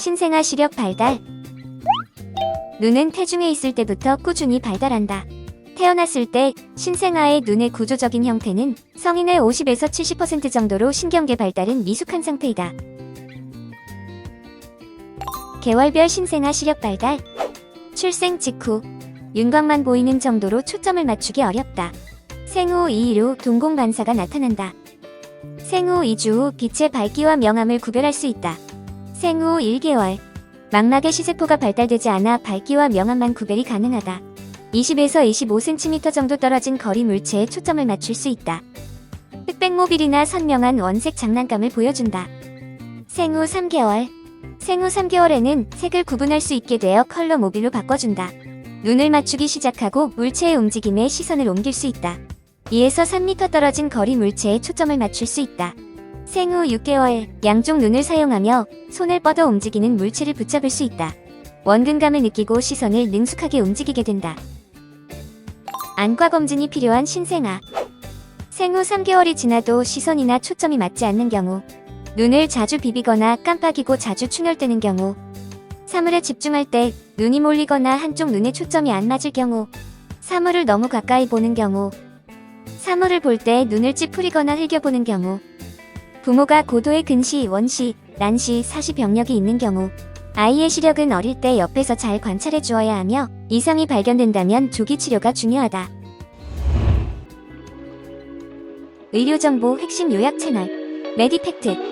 신생아 시력 발달. 눈은 태중에 있을 때부터 꾸준히 발달한다. 태어났을 때 신생아의 눈의 구조적인 형태는 성인의 50에서 70% 정도로 신경계 발달은 미숙한 상태이다. 개월별 신생아 시력 발달. 출생 직후 윤곽만 보이는 정도로 초점을 맞추기 어렵다. 생후 2일 후 동공 반사가 나타난다. 생후 2주 후 빛의 밝기와 명암을 구별할 수 있다. 생후 1개월 망막의 시세포가 발달되지 않아 밝기와 명암만 구별이 가능하다. 20에서 25cm 정도 떨어진 거리 물체에 초점을 맞출 수 있다. 흑백 모빌이나 선명한 원색 장난감을 보여준다. 생후 3개월 생후 3개월에는 색을 구분할 수 있게 되어 컬러 모빌로 바꿔준다. 눈을 맞추기 시작하고 물체의 움직임에 시선을 옮길 수 있다. 2에서 3m 떨어진 거리 물체에 초점을 맞출 수 있다. 생후 6개월 양쪽 눈을 사용하며 손을 뻗어 움직이는 물체를 붙잡을 수 있다. 원근감을 느끼고 시선을 능숙하게 움직이게 된다. 안과 검진이 필요한 신생아. 생후 3개월이 지나도 시선이나 초점이 맞지 않는 경우, 눈을 자주 비비거나 깜빡이고 자주 충혈되는 경우, 사물에 집중할 때 눈이 몰리거나 한쪽 눈에 초점이 안 맞을 경우, 사물을 너무 가까이 보는 경우, 사물을 볼 때 눈을 찌푸리거나 흘겨보는 경우, 부모가 고도의 근시, 원시, 난시, 사시 병력이 있는 경우, 아이의 시력은 어릴 때 옆에서 잘 관찰해 주어야 하며 이상이 발견된다면 조기 치료가 중요하다. 의료정보 핵심 요약 채널 메디팩트